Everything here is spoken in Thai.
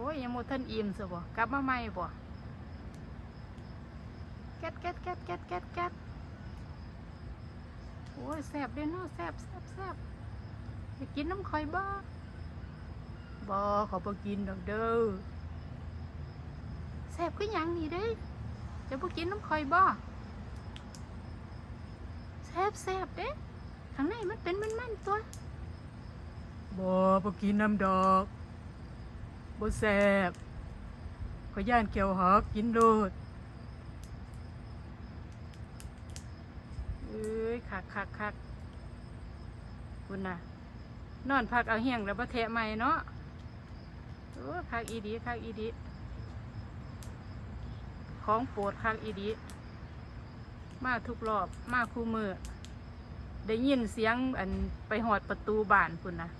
อ้ยยังโมทันอิ่มซะบ่กลับมาใหม่บ่แก๊ดแก๊ดแก๊ดแก๊ดแก๊ดแก๊ดโอ้ยแซ่บเด้เนาะแซ่บแซ่บแซ่บไปกินน้ำข่อยบ่บ่ขอบ่กินดอกเด้อแซ่บคือหยังนี่เด้จะบ่กินน้ำข่อยบ่แซ่บแซ่บเด้ข้างในมันเป็นมันๆตัวบ่บ่กินน้ำดอก บ่แซ่บขอย่านเกี่ยวหอกกินโลดเอ้ยคักคักคักคุณน่ะ นอนพักเอาเหียงแล้วประเทะใหม่เนาะโอ้คักอีดีคักอีดี ของโปรดคักอีดี มาทุกรอบ มาคู่มือได้ยินเสียงอันไปหอดประตูบ้านคุณนะ